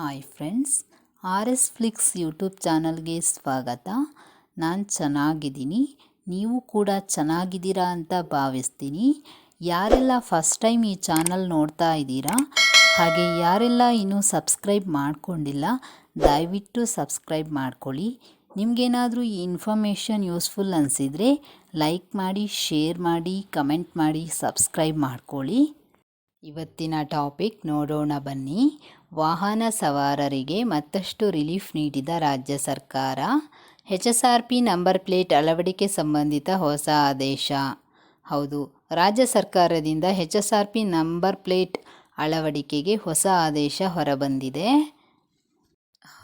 Hi friends, R S Flix YouTube ಚಾನಲ್ಗೆ ಸ್ವಾಗತ. ನಾನು ಚೆನ್ನಾಗಿದ್ದೀನಿ. ನೀವು ಕೂಡ ಚೆನ್ನಾಗಿದ್ದೀರಾ ಅಂತ ಭಾವಿಸ್ತೀನಿ. ಯಾರೆಲ್ಲ ಫಸ್ಟ್ ಟೈಮ್ ಈ ಚಾನಲ್ ನೋಡ್ತಾ ಇದ್ದೀರಾ, ಹಾಗೆ ಯಾರೆಲ್ಲ ಇನ್ನೂ ಸಬ್ಸ್ಕ್ರೈಬ್ ಮಾಡಿಕೊಂಡಿಲ್ಲ, ದಯವಿಟ್ಟು ಸಬ್ಸ್ಕ್ರೈಬ್ ಮಾಡ್ಕೊಳ್ಳಿ. ನಿಮಗೇನಾದರೂ ಈ ಇನ್ಫಾರ್ಮೇಷನ್ ಯೂಸ್ಫುಲ್ ಅನಿಸಿದರೆ ಲೈಕ್ ಮಾಡಿ, ಶೇರ್ ಮಾಡಿ, ಕಮೆಂಟ್ ಮಾಡಿ, ಸಬ್ಸ್ಕ್ರೈಬ್ ಮಾಡ್ಕೊಳ್ಳಿ. ಇವತ್ತಿನ ಟಾಪಿಕ್ ನೋಡೋಣ ಬನ್ನಿ. ವಾಹನ ಸವಾರರಿಗೆ ಮತ್ತಷ್ಟು ರಿಲೀಫ್ ನೀಡಿದ ರಾಜ್ಯ ಸರ್ಕಾರ. H S R P number plate ಅಳವಡಿಕೆ ಸಂಬಂಧಿತ ಹೊಸ ಆದೇಶ. ಹೌದು, ರಾಜ್ಯ ಸರ್ಕಾರದಿಂದ H S R P number plate ಅಳವಡಿಕೆಗೆ ಹೊಸ ಆದೇಶ ಹೊರಬಂದಿದೆ.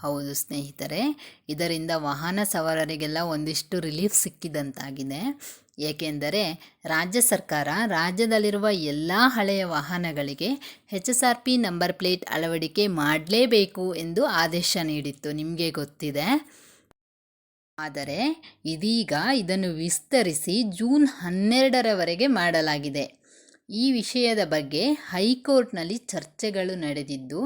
ಹೌದು ಸ್ನೇಹಿತರೆ. ಇದರಿಂದ ವಾಹನ ಸವಾರರಿಗೆಲ್ಲ ಒಂದಿಷ್ಟು ರಿಲೀಫ್ ಸಿಕ್ಕಿದಂತಾಗಿದೆ. ಏಕೆಂದರೆ ರಾಜ್ಯ ಸರ್ಕಾರ ರಾಜ್ಯದಲ್ಲಿರುವ ಎಲ್ಲ ಹಳೆಯ ವಾಹನಗಳಿಗೆ H S R P number plate ಅಳವಡಿಕೆ ಮಾಡಲೇಬೇಕು ಎಂದು ಆದೇಶ ನೀಡಿತ್ತು. ನಿಮಗೆ ಗೊತ್ತಿದೆ? ಆದರೆ ಇದೀಗ ಇದನ್ನು ವಿಸ್ತರಿಸಿ ಜೂನ್ ಹನ್ನೆರಡರವರೆಗೆ ಮಾಡಲಾಗಿದೆ. ಈ ವಿಷಯದ ಬಗ್ಗೆ ಹೈಕೋರ್ಟ್ನಲ್ಲಿ ಚರ್ಚೆಗಳು ನಡೆದಿದ್ದು,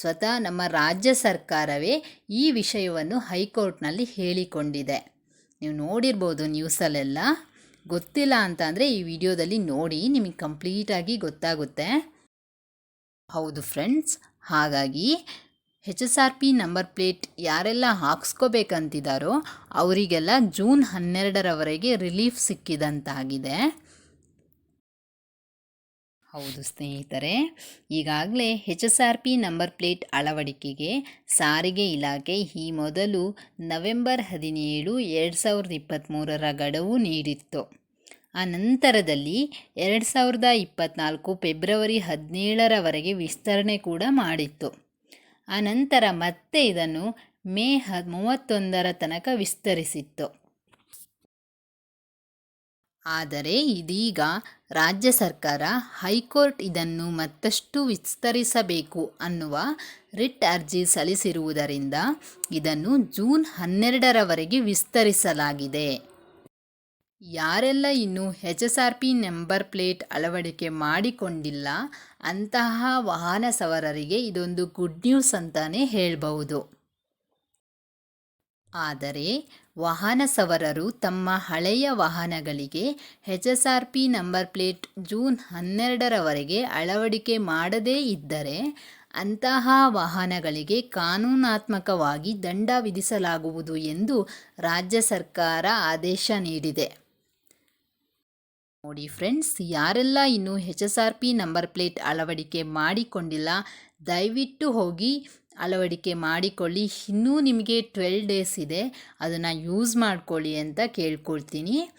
ಸ್ವತಃ ನಮ್ಮ ರಾಜ್ಯ ಸರ್ಕಾರವೇ ಈ ವಿಷಯವನ್ನು ಹೈಕೋರ್ಟ್ನಲ್ಲಿ ಹೇಳಿಕೊಂಡಿದೆ. ನೀವು ನೋಡಿರ್ಬೋದು ನ್ಯೂಸಲ್ಲೆಲ್ಲ. ಗೊತ್ತಿಲ್ಲ ಅಂತ ಅಂದರೆ ಈ ವಿಡಿಯೋದಲ್ಲಿ ನೋಡಿ, ನಿಮಗೆ ಕಂಪ್ಲೀಟಾಗಿ ಗೊತ್ತಾಗುತ್ತೆ. ಹೌದು ಫ್ರೆಂಡ್ಸ್, ಹಾಗಾಗಿ H S R P number plate ಯಾರೆಲ್ಲ ಹಾಕ್ಸ್ಕೋಬೇಕಂತಿದ್ದಾರೋ ಅವರಿಗೆಲ್ಲ ಜೂನ್ ಹನ್ನೆರಡರವರೆಗೆ ರಿಲೀಫ್ ಸಿಕ್ಕಿದಂತಾಗಿದೆ. ಹೌದು ಸ್ನೇಹಿತರೆ, ಈಗಾಗಲೇ H S R P number plate ಅಳವಡಿಕೆಗೆ ಸಾರಿಗೆ ಇಲಾಖೆ ಈ ಮೊದಲು ನವೆಂಬರ್ ಹದಿನೇಳು, ಎರಡು ಸಾವಿರದ ಇಪ್ಪತ್ತ್ಮೂರರ ಗಡುವು ನೀಡಿತ್ತು. ಆ ನಂತರದಲ್ಲಿ ಎರಡು ಸಾವಿರದ ಇಪ್ಪತ್ತ್ನಾಲ್ಕು ಫೆಬ್ರವರಿ ಹದಿನೇಳರವರೆಗೆ ವಿಸ್ತರಣೆ ಕೂಡ ಮಾಡಿತ್ತು. ಆ ನಂತರ ಮತ್ತೆ ಇದನ್ನು ಮೇ ಹ ಮೂವತ್ತೊಂದರ ತನಕ ವಿಸ್ತರಿಸಿತ್ತು. ಆದರೆ ಇದೀಗ ರಾಜ್ಯ ಸರ್ಕಾರ ಹೈಕೋರ್ಟ್ ಇದನ್ನು ಮತ್ತಷ್ಟು ವಿಸ್ತರಿಸಬೇಕು ಅನ್ನುವ ರಿಟ್ ಅರ್ಜಿ ಸಲ್ಲಿಸಿರುವುದರಿಂದ ಇದನ್ನು ಜೂನ್ ಹನ್ನೆರಡರವರೆಗೆ ವಿಸ್ತರಿಸಲಾಗಿದೆ. ಯಾರೆಲ್ಲ ಇನ್ನೂ H S R P number plate ಅಳವಡಿಕೆ ಮಾಡಿಕೊಂಡಿಲ್ಲ ಅಂತಹ ವಾಹನ ಸವಾರರಿಗೆ ಇದೊಂದು ಗುಡ್ ನ್ಯೂಸ್ ಅಂತಲೇ ಹೇಳ್ಬಹುದು. ಆದರೆ ವಾಹನ ಸವಾರರು ತಮ್ಮ ಹಳೆಯ ವಾಹನಗಳಿಗೆ H S R P number plate June ಹನ್ನೆರಡರವರೆಗೆ ಅಳವಡಿಕೆ ಮಾಡದೇ ಇದ್ದರೆ ಅಂತಹ ವಾಹನಗಳಿಗೆ ಕಾನೂನಾತ್ಮಕವಾಗಿ ದಂಡ ವಿಧಿಸಲಾಗುವುದು ಎಂದು ರಾಜ್ಯ ಸರ್ಕಾರ ಆದೇಶ ನೀಡಿದೆ. ನೋಡಿ ಫ್ರೆಂಡ್ಸ್, ಯಾರೆಲ್ಲ ಇನ್ನೂ H S R P number plate ಅಳವಡಿಕೆ ಮಾಡಿಕೊಂಡಿಲ್ಲ, ದಯವಿಟ್ಟು ಹೋಗಿ ಅಳವಡಿಕೆ ಮಾಡಿಕೊಳ್ಳಿ. ಇನ್ನೂ ನಿಮಗೆ ಟ್ವೆಲ್ ಡೇಸ್ ಇದೆ. ಅದನ್ನು ಯೂಸ್ ಮಾಡ್ಕೊಳ್ಳಿ ಅಂತ ಕೇಳ್ಕೊಳ್ತೀನಿ.